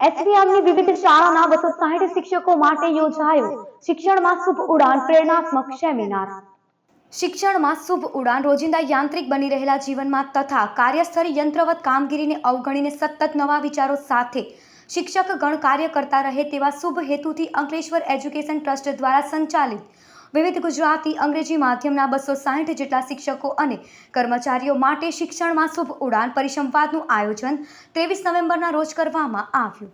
એસવીએમની વિવિધ શાળાના બસો સાહીઠ શિક્ષકો માટે યોજાયો શિક્ષણમાં શુભ ઉડાન, પ્રેરણાત્મક સેમિનાર. શિક્ષણમાં શુભ ઉડાન, રોજિંદા યાંત્રિક બની રહેલા જીવનમાં તથા કાર્યસ્થળે યંત્રવત કામગીરીને અવગણીને સતત નવા વિચારો સાથે શિક્ષક ગણ કાર્ય કરતા રહે તેવા શુભ હેતુથી અંકલેશ્વર એજ્યુકેશન ટ્રસ્ટ દ્વારા સંચાલિત વિવિધ ગુજરાતી, અંગ્રેજી માધ્યમના બસો સાહીઠ જેટલા શિક્ષકો અને કર્મચારીઓ માટે શિક્ષણમાં શુભ ઉડાન પરિસંવાદનું આયોજન ત્રેવીસ નવેમ્બરના રોજ કરવામાં આવ્યું.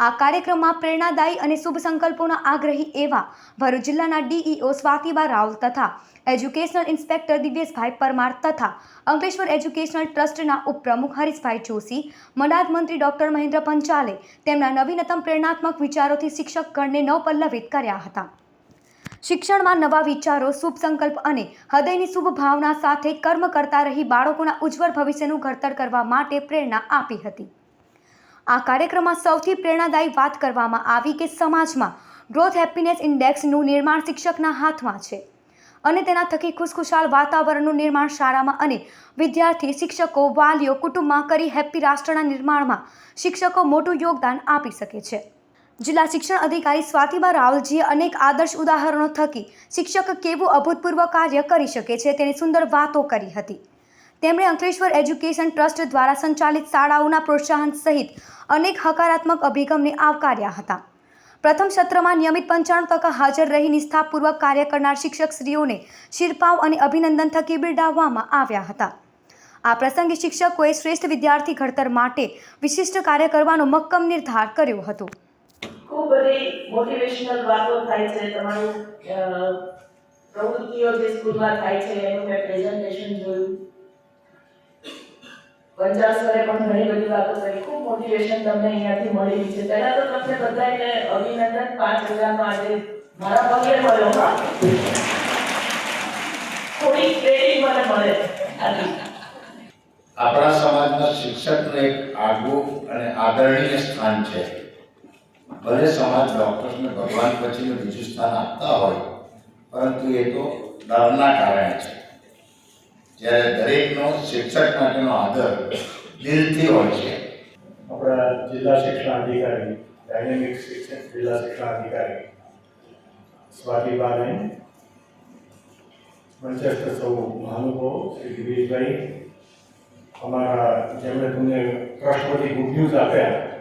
આ કાર્યક્રમમાં પ્રેરણાદાયી અને શુભ સંકલ્પોના આગ્રહી એવા ભરૂચ જિલ્લાના ડીઈઓ સ્વાતિબા રાવ તથા એજ્યુકેશનલ ઇન્સ્પેક્ટર દિવ્યેશભાઈ પરમાર તથા અંકલેશ્વર એજ્યુકેશનલ ટ્રસ્ટના ઉપપ્રમુખ હરીશભાઈ જોશી, મનાદ મંત્રી ડોક્ટર મહેન્દ્ર પંચાલે તેમના નવીનતમ પ્રેરણાત્મક વિચારોથી શિક્ષકગણને નવપલ્લવિત કર્યા હતા. શિક્ષણમાં નવા વિચારો, શુભ સંકલ્પ અને હૃદયની શુભ ભાવના સાથે કર્મ કરતા રહી બાળકોના ઉજ્જવળ ભવિષ્યનું ઘડતર કરવા માટે પ્રેરણા આપી હતી. આ કાર્યક્રમમાં સૌથી પ્રેરણાદાયી વાત કરવામાં આવી કે સમાજમાં ગ્રોથ હેપીનેસ ઇન્ડેક્સનું નિર્માણ શિક્ષકના હાથમાં છે અને તેના થકી ખુશખુશાલ વાતાવરણનું નિર્માણ શાળામાં અને વિદ્યાર્થી, શિક્ષકો, વાલીઓ, કુટુંબમાં કરી હેપી રાષ્ટ્રના નિર્માણમાં શિક્ષકો મોટું યોગદાન આપી શકે છે. જિલ્લા શિક્ષણ અધિકારી સ્વાતિબા રાવલજીએ અનેક આદર્શ ઉદાહરણો થકી શિક્ષક કેવું અભૂતપૂર્વ કાર્ય કરી શકે છે તેની સુંદર વાતો કરી હતી. તેમણે અંકલેશ્વર એજ્યુકેશન ટ્રસ્ટ દ્વારા સંચાલિત શાળાઓના પ્રોત્સાહન સહિત અનેક હકારાત્મક અભિગમને આવકાર્યા હતા. પ્રથમ સત્રમાં નિયમિત પંચાણું ટકા હાજર રહી નિષ્ઠાપૂર્વક કાર્ય કરનાર શિક્ષકશ્રીઓને શિરપાવ અને અભિનંદન થકી બિરદાવવામાં આવ્યા હતા. આ પ્રસંગે શિક્ષકોએ શ્રેષ્ઠ વિદ્યાર્થી ઘડતર માટે વિશિષ્ટ કાર્ય કરવાનો મક્કમ નિર્ધાર કર્યો હતો. ખૂબ બધી મોટિવેશનલ વાતો થાય છે, તમારું પ્રવૃત્તિઓ જે સ્કૂલમાં થાય છે, એનું મેં પ્રેઝન્ટેશન જોયું. પંચાસરે પણ ઘણી બધી વાતો કરી. ખૂબ મોટિવેશન તમને અહીંયાથી મળેલી છે. પહેલા તો તમને બધાને અભિનંદન. પાંચ હજારનો આજે મારા પગે મળ્યો થોડી ટ્રેનિંગ મને મળે. આપણા સમાજના શિક્ષકને એક આગવું અને આદરણીય સ્થાન છે. ભલે સમાજ ડૉક્ટર્સને ભગવાન પછીનું બીજું સ્થાન આપતા હોય, પરંતુ એ તો ડરના કારણે છે. જ્યારે દરેકનો શિક્ષક માટેનો આદર દિલથી હોય છે. આપણા જિલ્લા શિક્ષણ અધિકારી ડાયનેમિક શિક્ષણ જિલ્લા શિક્ષણ અધિકારી સ્વાતિબાને મંચસ્થ સૌ મહાનુભાવો, શ્રી દિવેશભાઈ અમારા જેમણે તમને રાષ્ટ્રપતિ ગુડ ન્યૂઝ આપ્યા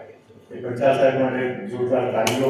એ પંચાયત સાહેબ માટે જોરદાર તાલીઓ